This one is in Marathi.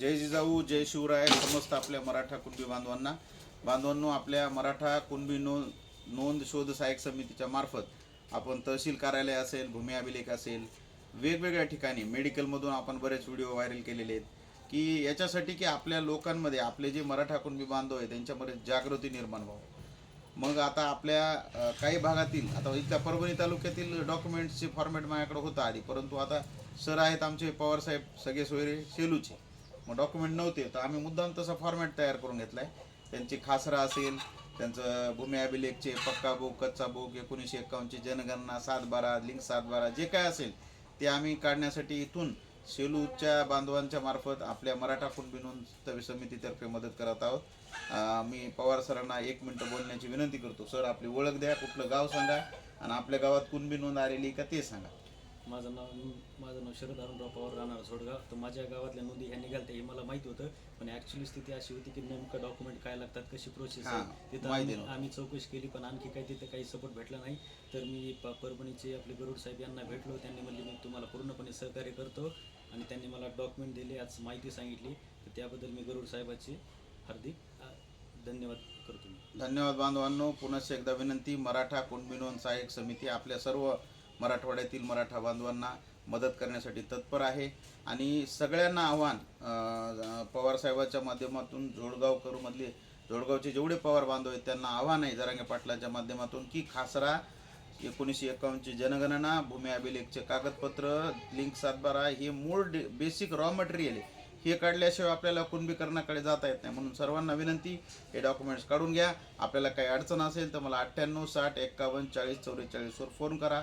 जय जिजाऊ जय शिवराय समस्त आपल्या मराठा कुणबी बांधवांना. बांधवांनो आपल्या मराठा कुणबी नोंद नोंद शोध सहाय्यक समितीच्या मार्फत आपण तहसील कार्यालय असेल भूमी अभिलेख असेल वेगवेगळ्या ठिकाणी मेडिकलमधून आपण बरेच व्हिडिओ व्हायरल केलेले आहेत की याच्यासाठी की आपल्या लोकांमध्ये आपले जे मराठा कुणबी बांधव आहे त्यांच्यामध्ये जागृती निर्माण व्हावं. मग आता आपल्या काही भागातील आता इथल्या परभणी तालुक्यातील डॉक्युमेंट्सचे फॉर्मॅट माझ्याकडे होता आधी परंतु आता सर आहेत आमचे पवारसाहेब सगळे सोयरे सेलूचे. मग डॉक्युमेंट नव्हते तर आम्ही मुद्दाम तसा फॉर्मॅट तयार करून घेतला आहे त्यांची खासरा असेल त्यांचं भूमी अभिलेखचे पक्का बुक कच्चा बुक एकोणीसशे एक्कावन्नची जनगणना सात बारा लिंक सात बारा जे काय असेल ते आम्ही काढण्यासाठी इथून सेलूच्या बांधवांच्या मार्फत आपल्या मराठा कुणबी नोंद समितीतर्फे मदत करत आहोत. मी पवार सरांना एक मिनटं बोलण्याची विनंती करतो. सर आपली ओळख द्या कुठलं गाव सांगा आणि आपल्या गावात कुणबी नोंद आलेली का ते सांगा. माझं नाव माझं नाव शरद अरुणराव पवार राहणार सोडगाव. तर माझ्या गावातल्या नोंदी ह्या निघालत्या हे मला माहिती होतं. पण ॲक्च्युली स्थिती अशी होती की नेमकं डॉक्युमेंट काय लागतात कशी प्रोसेस आहे तिथं आम्ही. आम्ही चौकशी केली पण आणखी काही तिथं काही सपोर्ट भेटला नाही. तर मी प परभणीचे आपले गरुड साहेब यांना भेटलो. त्यांनी म्हणले मी तुम्हाला पूर्णपणे सहकार्य करतो. आणि त्यांनी मला डॉक्युमेंट दिले आज माहिती सांगितली. तर त्याबद्दल मी गरुड साहेबाची हार्दिक धन्यवाद करतो धन्यवाद बांधवांनो. पुन्हा एकदा विनंती मराठा कुणबी नोंद सहाय्यक समिती आपल्या सर्व मराठवाड्यातील मराठा बांधवांना मदत करण्यासाठी तत्पर आहे. आणि सगळ्यांना आव्हान पवारसाहेबाच्या माध्यमातून जोडगाव माध्यमातून जोडगावचे जेवढे पवार बांधव आहेत त्यांना आव्हान आहे जरांगे पाटलाच्या माध्यमातून की खासरा एकोणीसशे एकावन्नची जनगणना भूमी अभिलेखचे कागदपत्र लिंक सातबारा हे मूळ बेसिक रॉ मटेरियल आहे. हे काढल्याशिवाय आपल्याला कुणबीकरणाकडे जाता येत नाही. म्हणून सर्वांना विनंती हे डॉक्युमेंट्स काढून घ्या. आपल्याला काही अडचण असेल तर मला अठ्ठ्याण्णव साठ एक्कावन्न चाळीस चौवेचाळीसवर फोन करा.